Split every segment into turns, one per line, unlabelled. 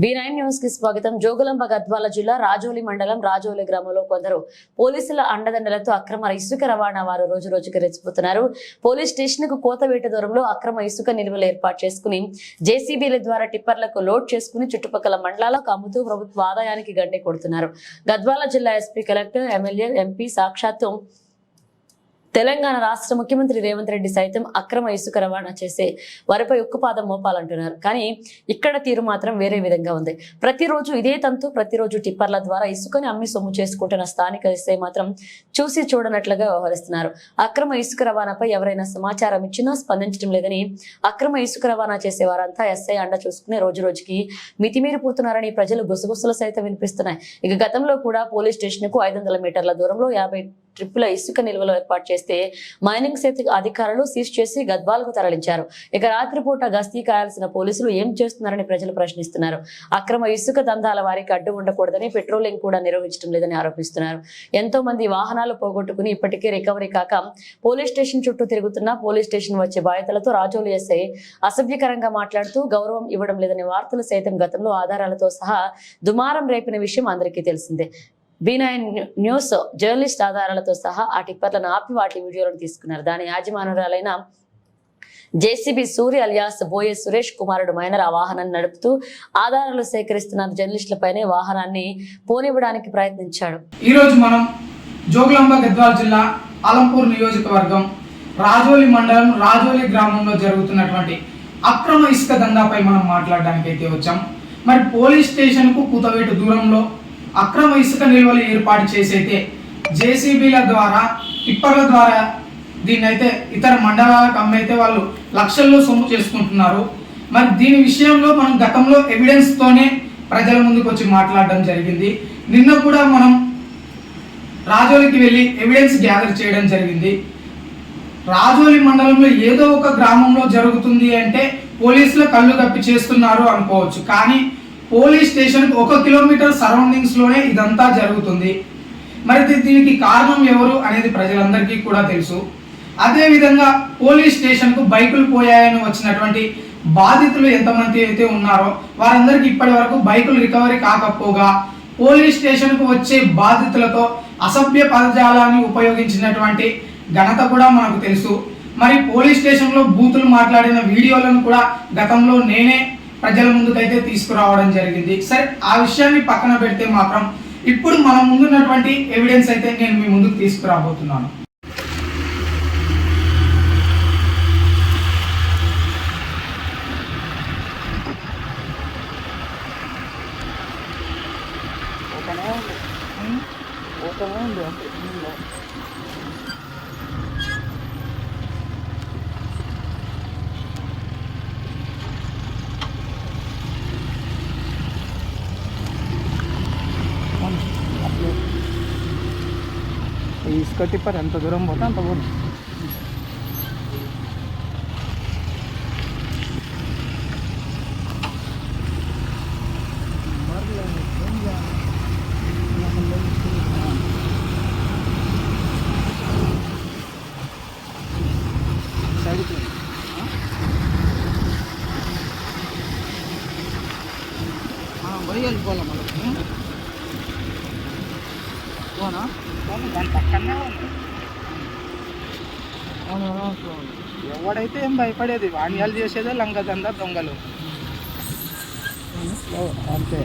B న్యూస్కి స్వాగతం. జోగులంబ గద్వాల జిల్లా రాజోలి మండలం రాజోలి గ్రామంలో కొందరు పోలీసుల అండదండలతో అక్రమ ఇసుక రవాణా వారు రోజు రోజుకి రెచ్చిపోతున్నారు. పోలీస్ స్టేషన్కు కోతవేట దూరంలో అక్రమ ఇసుక నిల్వలు ఏర్పాటు చేసుకుని జేసీబీల ద్వారా టిప్పర్లకు లోడ్ చేసుకుని చుట్టుపక్కల మండలాలకు అమ్ముతూ ప్రభుత్వ ఆదాయానికి గండి కొడుతున్నారు. గద్వాల జిల్లా ఎస్పీ కలెక్టర్ ఎమ్మెల్యే ఎంపీ సాక్షాత్తు తెలంగాణ రాష్ట్ర ముఖ్యమంత్రి రేవంత్ రెడ్డి సైతం అక్రమ ఇసుక రవాణా చేసే వారిపై ఉక్కుపాదం మోపాలంటున్నారు. కానీ ఇక్కడ తీరు మాత్రం వేరే విధంగా ఉంది. ప్రతిరోజు ఇదే తంతు ప్రతిరోజు టిప్పర్ల ద్వారా ఇసుకని అమ్మి సొమ్ము చేసుకుంటున్న స్థానిక ఎస్ఐ మాత్రం చూసి చూడనట్లుగా వ్యవహరిస్తున్నారు. అక్రమ ఇసుక రవాణాపై ఎవరైనా సమాచారం ఇచ్చినా స్పందించడం లేదని అక్రమ ఇసుక రవాణా చేసే వారంతా ఎస్ఐ అండ చూసుకుని రోజు రోజుకి మితిమీరిపోతున్నారని ప్రజలు గుసగుసలు సైతం వినిపిస్తున్నాయి. ఇక గతంలో కూడా పోలీస్ స్టేషన్కు ఐదు వందల మీటర్ల దూరంలో యాభై ట్రిప్పుల ఇసుక నిల్వలు ఏర్పాటు చేస్తే మైనింగ్ శాఖ అధికారులు సీజ్ చేసి గద్వాలకు తరలించారు. ఇక రాత్రిపూట గస్తీ కాయాల్సిన పోలీసులు ఏం చేస్తున్నారని ప్రజలు ప్రశ్నిస్తున్నారు. అక్రమ ఇసుక దందాల వారికి అడ్డు ఉండకూడదని పెట్రోలింగ్ కూడా నిర్వహించడం లేదని ఆరోపిస్తున్నారు. ఎంతో మంది వాహనాలు పోగొట్టుకుని ఇప్పటికే రికవరీ కాక పోలీస్ స్టేషన్ చుట్టూ తిరుగుతున్న పోలీస్ స్టేషన్ వచ్చే బాధితులతో రాజోలు ఎస్ఐ అసభ్యకరంగా మాట్లాడుతూ గౌరవం ఇవ్వడం లేదని వార్తలు సైతం గతంలో ఆధారాలతో సహా దుమారం రేపిన విషయం అందరికీ తెలిసిందే. బీ న్యూస్ జర్నలిస్ట్ ఆధారాలతో సహా ఆ టిప్పర్లను ఆపి వాటి వీడియోలను తీసుకున్నారు. దాని యాజమానురాలైన జేసీబీ సూర్య అలియాస్ బోయే సురేష్ కుమారుడు మైనర్ ఆ వాహనాన్ని నడుపుతూ ఆధారాలు సేకరిస్తున్న జర్నలిస్టులపైనే వాహనాన్ని పోనివ్వడానికి ప్రయత్నించాడు.
ఈ రోజు మనం జోగులాంబ గద్వాల జిల్లా అలంపూర్ నియోజకవర్గం రాజోలి మండలం రాజోలి గ్రామంలో జరుగుతున్నటువంటి అక్రమ ఇసుక దందాపై మనం మాట్లాడడానికి అయితే వచ్చాం. మరి పోలీస్ స్టేషన్కు కూతవేటు దూరంలో అక్రమ ఇసుక నిల్వలు ఏర్పాటు చేసైతే జేసీబీల ద్వారా టిప్పర్ల ద్వారా దీన్ని అయితే ఇతర మండలాలకు అమ్మైతే వాళ్ళు లక్షల్లో సొమ్ము చేసుకుంటున్నారు. మరి దీని విషయంలో మనం గతంలో ఎవిడెన్స్ తోనే ప్రజల ముందుకు వచ్చి మాట్లాడడం జరిగింది. నిన్న కూడా మనం రాజోలికి వెళ్ళి ఎవిడెన్స్ గ్యాదర్ చేయడం జరిగింది. రాజోలి మండలంలో ఏదో ఒక గ్రామంలో జరుగుతుంది అంటే పోలీసులు కళ్ళు కప్పి చేస్తున్నారు అనుకోవచ్చు. కానీ పోలీస్ స్టేషన్ ఒక కిలోమీటర్ సరౌండింగ్స్లోనే ఇదంతా జరుగుతుంది. మరి దీనికి కారణం ఎవరు అనేది ప్రజలందరికీ కూడా తెలుసు. అదేవిధంగా పోలీస్ స్టేషన్కు బైకులు పోయాయని వచ్చినటువంటి బాధితులు ఎంతమంది అయితే ఉన్నారో వారందరికీ ఇప్పటి వరకు బైకులు రికవరీ కాకపోగా పోలీస్ స్టేషన్కు వచ్చే బాధితులతో అసభ్య పదజాలాన్ని ఉపయోగించినటువంటి ఘనత కూడా మనకు తెలుసు. మరి పోలీస్ స్టేషన్లో బూతులు మాట్లాడిన వీడియోలను కూడా గతంలో నేనే ప్రజల ముందుకైతే తీసుకురావడం జరిగింది. సరే ఆ విషయాన్ని పక్కన పెడితే మాత్రం ఇప్పుడు మన ముందున్నటువంటి ఎవిడెన్స్ అయితే నేను మీ ముందుకు తీసుకురాబోతున్నాను. ఈ ఇసుక టిప్పర్ ఎంత దూరం పోతే అంత పోదు పోయి వెళ్ళిపోవాలి మనం పోనా దాని పక్కనే ఉంది ఎవడైతే ఏం భయపడేది? వాణ్యాలు చేసేదే లంగదంద దొంగలు. అంతే.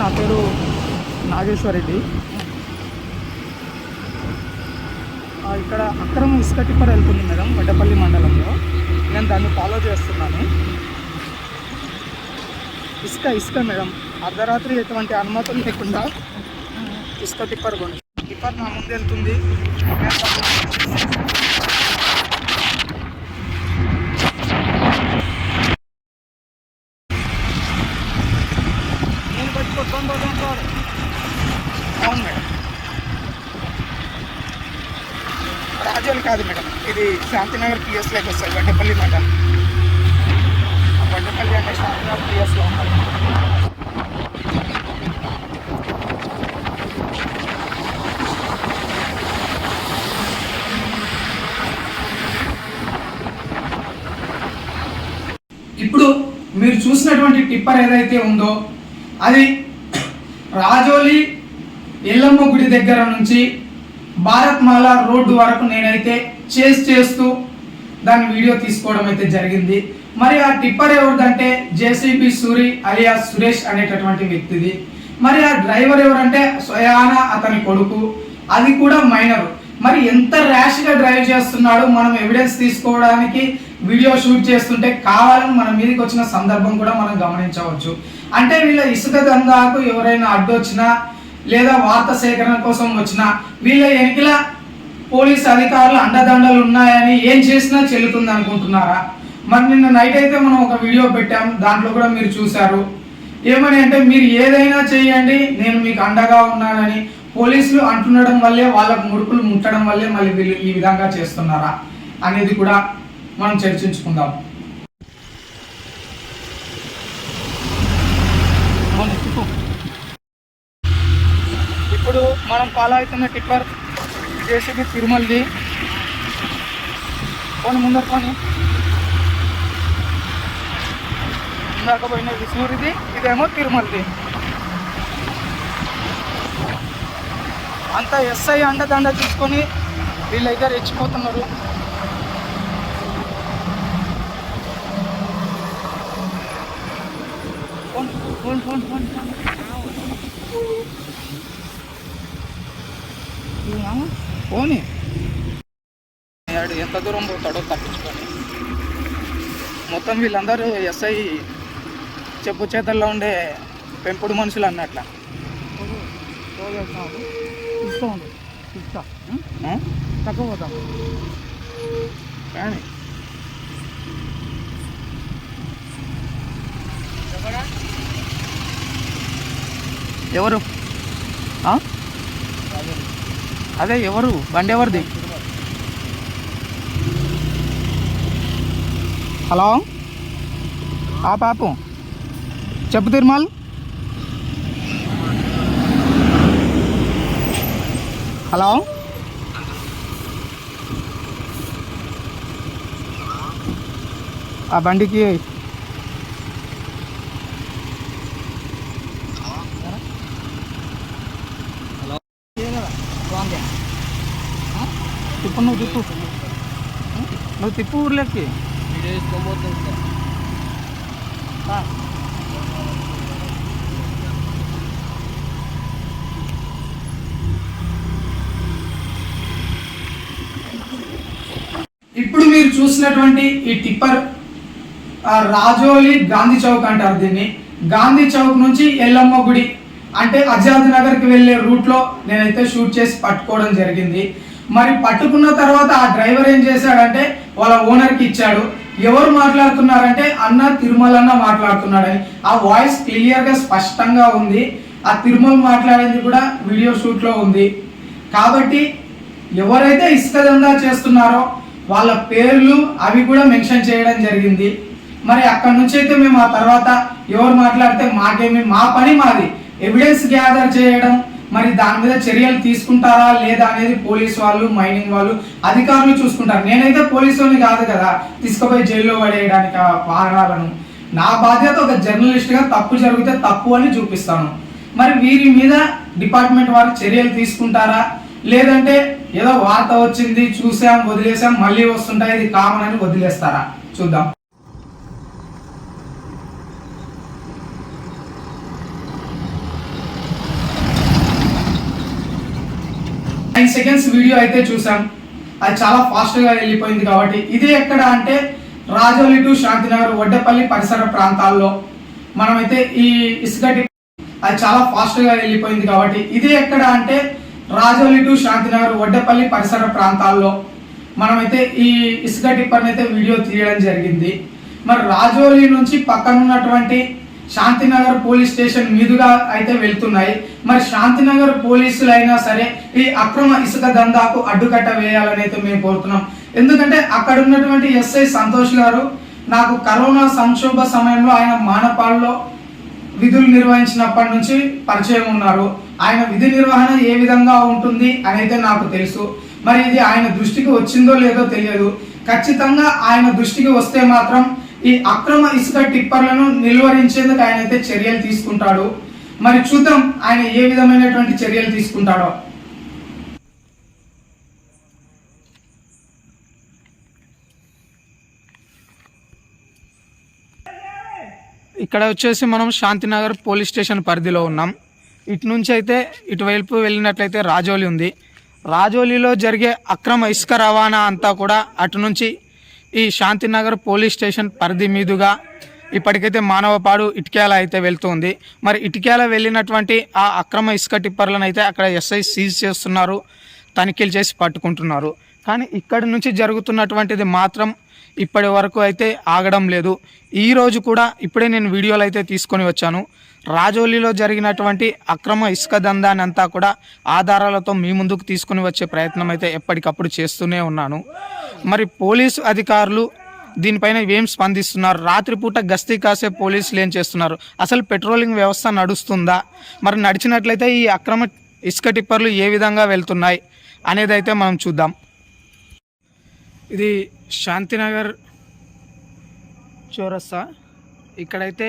నా పేరు నాగేశ్వర్ రెడ్డి ఇక్కడ అక్రమ ఇసుక టిప్పర్ వెళ్తుంది మేడం వడ్డపల్లి మండలంలో. నేను దాన్ని ఫాలో చేస్తున్నాను. ఇసుక ఇసుక మేడం. అర్ధరాత్రి ఎటువంటి అనుమతులు లేకుండా ఇసుక టిప్పర్ కొని టిప్పర్ నా ముందు వెళ్తుంది నేను దాన్ని నేను పట్టుకోవడం అవును మేడం రాజోలు కాదు మేడం. ఇది శాంతినగర్ పిఎస్లోకి వస్తుంది వడ్డపల్లి మండలం వడ్డపల్లి అంటే శాంతినగర్ పిఎస్లో ఉంటుంది. ఇప్పుడు మీరు చూసినటువంటి టిప్పర్ ఏదైతే ఉందో అది రాజోలి ఎల్లమ్మ గుడి దగ్గర నుంచి భారత్ మాలా రోడ్డు వరకు నేనైతే చేస్ చేస్తూ దాని వీడియో తీసుకోవడం అయితే జరిగింది. మరి ఆ టిప్పర్ ఎవరిదంటే జేసీబీ సూరి అలియా సురేష్ అనేటటువంటి వ్యక్తిది. మరి ఆ డ్రైవర్ ఎవరంటే స్వయాన అతని కొడుకు. అది కూడా మైనర్. మరి ఎంత ర్యాష్గా డ్రైవ్ చేస్తున్నాడు మనం ఎవిడెన్స్ తీసుకోవడానికి వీడియో షూట్ చేస్తుంటే కావాలని మన మీదకి వచ్చిన సందర్భం కూడా మనం గమనించవచ్చు. అంటే వీళ్ళ ఇసుక దందాకు ఎవరైనా అడ్డొచ్చినా లేదా వార్త సేకరణ కోసం వచ్చిన వీళ్ళ వెనుకల పోలీస్ అధికారులు అండదండలు ఉన్నాయని ఏం చేసినా చెల్లుతుంది అనుకుంటున్నారా? మరి నిన్న నైట్ అయితే మనం ఒక వీడియో పెట్టాం దాంట్లో కూడా మీరు చూశారు. ఏమని అంటే మీరు ఏదైనా చేయండి నేను మీకు అండగా ఉన్నానని పోలీసులు అంటుండడం వల్లే వాళ్ళకు ముడుపులు ముట్టడం వల్లే మళ్ళీ వీళ్ళు ఈ విధంగా చేస్తున్నారా అనేది కూడా మనం చర్చించుకుందాం ఇప్పుడు మనం ఫాలో అవుతున్న టిప్పర్ జేసీబీ తిరుమలది పోనీ ముందర పోనీ. ఇందాక పోయిన విసూరిది ఇదేమో తిరుమలది. అంతా ఎస్ఐ అండదండ తీసుకొని వీళ్ళైతే రెచ్చిపోతున్నారు. ఫోన్ ఫోన్ ఫోన్ ఫోన్ పోనీ. ఎంత దూరం పోతాడో తప్పించుకొని. మొత్తం వీళ్ళందరూ ఎస్ఐ చెప్పు చేతల్లో ఉండే పెంపుడు మనుషులు అన్నట్ల. తక్కువ పోతాం కానీ. ఎవరు? ఆ? అదే ఎవరు? బండి ఎవరిది? హలో? ఆ పాపు. చెప్పు తిరుమల్. హలో? ఆ బండికి తిప్పు నువ్వు తిప్పు నువ్వు తిప్పు ఊర్లోకి. ఇప్పుడు మీరు చూసినటువంటి ఈ టిప్పర్ రాజోలి గాంధీ చౌక్ అంటారు దీన్ని. గాంధీ చౌక్ నుంచి ఎల్లమ్మ గుడి అంటే ఆజాద్ నగర్కి వెళ్ళే రూట్లో నేనైతే షూట్ చేసి పట్టుకోవడం జరిగింది. మరి పట్టుకున్న తర్వాత ఆ డ్రైవర్ ఏం చేశాడంటే వాళ్ళ ఓనర్కి ఇచ్చాడు. ఎవరు మాట్లాడుతున్నారంటే అన్న తిరుమల అన్న మాట్లాడుతున్నాడని. ఆ వాయిస్ క్లియర్గా స్పష్టంగా ఉంది. ఆ తిరుమల మాట్లాడేది కూడా వీడియో షూట్లో ఉంది. కాబట్టి ఎవరైతే ఇసుక దందా చేస్తున్నారో వాళ్ళ పేర్లు అవి కూడా మెన్షన్ చేయడం జరిగింది. మరి అక్కడ నుంచి అయితే మేము ఆ తర్వాత ఎవరు మాట్లాడితే మాకేమి మా పని మాది. ఎవిడెన్స్ గ్యాదర్ చేయడం మరి దాని మీద చర్యలు తీసుకుంటారా లేదా అనేది పోలీస్ వాళ్ళు మైనింగ్ వాళ్ళు అధికారులు చూసుకుంటారు. నేనైతే పోలీసుని కాదు కదా తీసుకుపోయి జైల్లో పడేయడానికి ఆ వాహనాలను నా బాధ్యత ఒక జర్నలిస్ట్గా తప్పు జరిగితే తప్పు అని చూపిస్తాను. మరి వీరి మీద డిపార్ట్మెంట్ వారు చర్యలు తీసుకుంటారా? లేదంటే ఏదో వార్త వచ్చింది చూసాం వదిలేసాం మళ్ళీ వస్తుంటాయి ఇది కామన్ అని వదిలేస్తారా? చూద్దాం. నైన్ సెకండ్స్ వీడియో అయితే చూసాం అది చాలా ఫాస్ట్గా వెళ్ళిపోయింది కాబట్టి. ఇది ఎక్కడ అంటే రాజోలి టు శాంతినగర్ వడ్డపల్లి పరిసర ప్రాంతాల్లో. మనమైతే ఈ ఇసుక అది చాలా ఫాస్ట్గా వెళ్ళిపోయింది కాబట్టి. ఇది ఎక్కడ అంటే రాజోలి టు శాంతినగర్ వడ్డపల్లి పరిసర ప్రాంతాల్లో. మనమైతే ఈ ఇసుక టిప్పర్ని అయితే వీడియో తీయడం జరిగింది. మరి రాజోలి నుంచి పక్కన ఉన్నటువంటి శాంతినగర్ పోలీస్ స్టేషన్ మీదుగా అయితే వెళ్తున్నాయి. మరి శాంతినగర్ పోలీసులు అయినా సరే ఈ అక్రమ ఇసుక దందాకు అడ్డుకట్ట వేయాలని అయితే మేము కోరుతున్నాం. ఎందుకంటే అక్కడ ఉన్నటువంటి ఎస్ఐ సంతోష్ గారు నాకు కరోనా సంక్షోభ సమయంలో ఆయన మానపాల్లో విధులు నిర్వహించినప్పటి నుంచి పరిచయం ఉన్నారు. ఆయన విధి నిర్వహణ ఏ విధంగా ఉంటుంది అనేది నాకు తెలుసు. మరి ఇది ఆయన దృష్టికి వచ్చిందో లేదో తెలియదు. ఖచ్చితంగా ఆయన దృష్టికి వస్తే మాత్రం ఈ అక్రమ ఇసుక టిప్పర్లను నిలువరించేందుకు ఆయన అయితే చర్యలు తీసుకుంటాడు. మరి చూద్దాం ఆయన ఏ విధమైనటువంటి చర్యలు తీసుకుంటాడో. ఇక్కడ వచ్చేసి మనం శాంతినగర్ పోలీస్ స్టేషన్ పరిధిలో ఉన్నాం. ఇటు నుంచి అయితే ఇటువైపు వెళ్ళినట్లయితే రాజోలి ఉంది. రాజోలిలో జరిగే అక్రమ ఇసుక రవాణా అంతా కూడా అటు నుంచి ఈ శాంతినగర్ పోలీస్ స్టేషన్ పరిధి మీదుగా ఇప్పటికైతే మానవపాడు ఇటుక్యాల అయితే వెళ్తుంది. మరి ఇటుక్యాల వెళ్ళినటువంటి ఆ అక్రమ ఇసుక టిప్పర్లను అయితే అక్కడ ఎస్ఐ సీజ్ చేస్తున్నారు తనిఖీలు చేసి పట్టుకుంటున్నారు. కానీ ఇక్కడి నుంచి జరుగుతున్నటువంటిది మాత్రం ఇప్పటి వరకు అయితే ఆగడం లేదు. ఈ రోజు కూడా ఇప్పుడే నేను వీడియోలు అయితే తీసుకొని వచ్చాను. రాజోలిలో జరిగినటువంటి అక్రమ ఇసుక దందాన్ని అంతా కూడా ఆధారాలతో మీ ముందుకు తీసుకుని వచ్చే ప్రయత్నం అయితే ఎప్పటికప్పుడు చేస్తూనే ఉన్నాను. మరి పోలీసు అధికారులు దీనిపైన ఏం స్పందిస్తున్నారు? రాత్రిపూట గస్తీ కాసే పోలీసులు ఏం చేస్తున్నారు? అసలు పెట్రోలింగ్ వ్యవస్థ నడుస్తుందా? మరి నడిచినట్లయితే ఈ అక్రమ ఇసుక టిప్పర్లు ఏ విధంగా వెళ్తున్నాయి అనేది అయితే మనం చూద్దాం. ఇది శాంతినగర్ చౌరస్తా. ఇక్కడైతే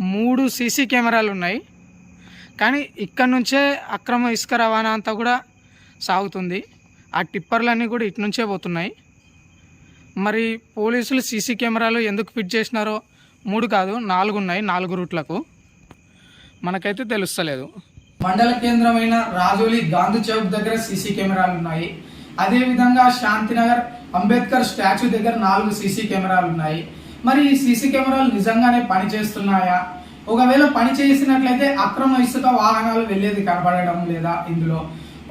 మూడు సీసీ కెమెరాలు ఉన్నాయి. కానీ ఇక్కడ నుంచే అక్రమ ఇసుక రవాణా అంతా కూడా సాగుతుంది. ఆ టిప్పర్లన్నీ కూడా ఇటు నుంచే పోతున్నాయి. మరి పోలీసులు సీసీ కెమెరాలు ఎందుకు ఫిట్ చేసినారో మూడు కాదు నాలుగు ఉన్నాయి నాలుగు రూట్లకు. మనకైతే తెలుస్తలేదు. మండల కేంద్రమైన రాజోలి గాంధీ చౌక్ దగ్గర సీసీ కెమెరాలు ఉన్నాయి. అదేవిధంగా శాంతినగర్ అంబేద్కర్ స్టాచ్యూ దగ్గర నాలుగు సీసీ కెమెరాలు ఉన్నాయి. మరి ఈ సీసీ కెమెరాలు నిజంగానే పనిచేస్తున్నాయా ఒకవేళ పని చేసినట్లయితే అక్రమ ఇసుక వాహనాలు వెళ్ళేది కనబడడం లేదా ఇందులో?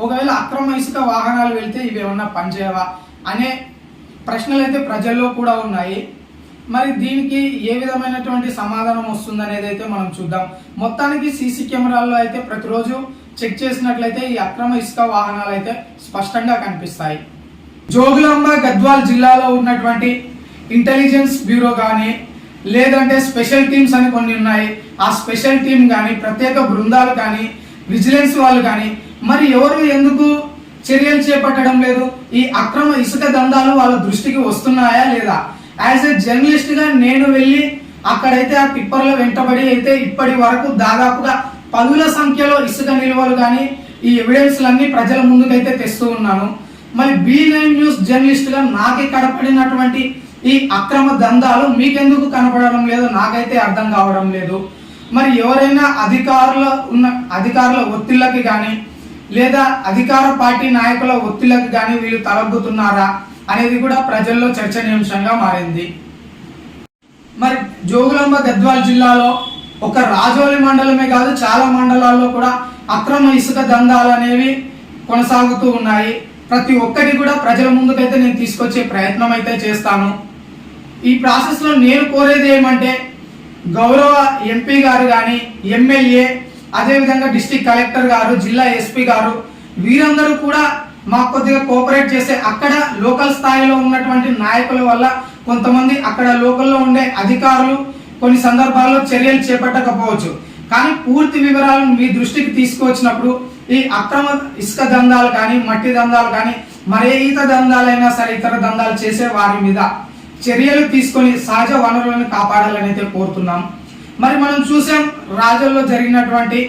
ఒకవేళ అక్రమ ఇసుక వాహనాలు వెళ్తే ఇవి ఏమన్నా పనిచేయవా అనే ప్రశ్నలు అయితే ప్రజల్లో కూడా ఉన్నాయి. మరి దీనికి ఏ విధమైనటువంటి సమాధానం వస్తుంది అనేది అయితే మనం చూద్దాం. మొత్తానికి సీసీ కెమెరాల్లో అయితే ప్రతిరోజు చెక్ చేసినట్లయితే ఈ అక్రమ ఇసుక వాహనాలు అయితే స్పష్టంగా కనిపిస్తాయి. జోగులాంబ గద్వాల్ జిల్లాలో ఉన్నటువంటి ఇంటెలిజెన్స్ బ్యూరో కానీ లేదంటే స్పెషల్ టీమ్స్ అని కొన్ని ఉన్నాయి. ఆ స్పెషల్ టీం కానీ ప్రత్యేక బృందాలు కానీ విజిలెన్స్ వాళ్ళు కానీ మరి ఎవరు ఎందుకు చర్యలు చేపట్టడం లేదు? ఈ అక్రమ ఇసుక దందాలు వాళ్ళ దృష్టికి వస్తున్నాయా లేదా? యాజ్ ఎ జర్నలిస్ట్గా నేను వెళ్ళి అక్కడైతే ఆ టిప్పర్ల వెంటబడి అయితే ఇప్పటి వరకు దాదాపుగా పదుల సంఖ్యలో ఇసుక నిల్వలు కానీ ఈ ఎవిడెన్స్లన్నీ ప్రజల ముందుకైతే తెస్తూ ఉన్నాను. మరి బీ నైన్ న్యూస్ జర్నలిస్ట్గా నాకే కడపడినటువంటి ఈ అక్రమ దందాలు మీకెందుకు కనపడడం లేదు? నాకైతే అర్థం కావడం లేదు. మరి ఎవరైనా అధికారుల ఉన్న అధికారుల ఒత్తిళ్ళకి కానీ లేదా అధికార పార్టీ నాయకుల ఒత్తిళ్ళకి కానీ వీళ్ళు తలగ్గుతున్నారా అనేది కూడా ప్రజల్లో చర్చనీయాంశంగా మారింది. మరి జోగులాంబ గద్వాల్ జిల్లాలో ఒక రాజోలి మండలమే కాదు చాలా మండలాల్లో కూడా అక్రమ ఇసుక దందాలు అనేవి కొనసాగుతూ ఉన్నాయి. ప్రతి ఒక్కటి కూడా ప్రజల ముందుకైతే నేను తీసుకొచ్చే ప్రయత్నం అయితే చేస్తాను. ఈ ప్రాసెస్లో నేను కోరేది ఏమంటే గౌరవ ఎంపీ గారు కానీ ఎమ్మెల్యే అదేవిధంగా డిస్టిక్ కలెక్టర్ గారు జిల్లా ఎస్పీ గారు వీరందరూ కూడా మాకు కొద్దిగా కోఆపరేట్ చేసే అక్కడ లోకల్ స్థాయిలో ఉన్నటువంటి నాయకుల వల్ల కొంతమంది అక్కడ లోకల్లో ఉండే అధికారులు కొన్ని సందర్భాల్లో చర్యలు చేపట్టకపోవచ్చు. కానీ పూర్తి వివరాలను మీ దృష్టికి తీసుకువచ్చినప్పుడు ఈ అక్రమ ఇసుక దందాలు కానీ మట్టి దందాలు కానీ మరే ఈత దందాలైనా సరే ఇతర దందాలు చేసే వారి మీద చర్యలు తీసుకొని సహజ వనరులను కాపాడాలని అయితే కోరుతున్నాం. మరి మనం చూసాం రాజుల్లో జరిగినటువంటి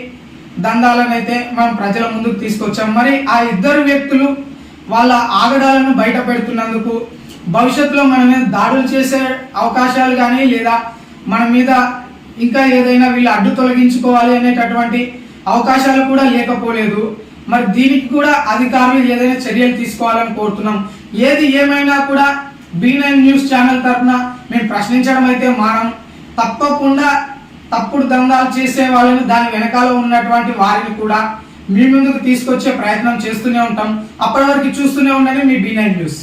దందాలను అయితే మనం ప్రజల ముందుకు తీసుకొచ్చాం. మరి ఆ ఇద్దరు వ్యక్తులు వాళ్ళ ఆగడాలను బయట పెడుతున్నందుకు భవిష్యత్తులో మన మీద దాడులు చేసే అవకాశాలు కానీ లేదా మన మీద ఇంకా ఏదైనా వీళ్ళు అడ్డు తొలగించుకోవాలి అనేటటువంటి అవకాశాలు కూడా లేకపోలేదు. మరి దీనికి కూడా అధికారులు ఏదైనా చర్యలు తీసుకోవాలని కోరుతున్నాం. ఏది ఏమైనా కూడా బీ నైన్ న్యూస్ ఛానల్ తరఫున మేము ప్రశ్నించడం అయితే మానం తప్పకుండా తప్పుడు దందాలు చేసే వాళ్ళని దాని వెనకాల ఉన్నటువంటి వారిని కూడా మీ ముందుకు తీసుకొచ్చే ప్రయత్నం చేస్తూనే ఉంటాం. అప్పటి వరకు చూస్తూనే ఉండండి మీ బీ నైన్ న్యూస్.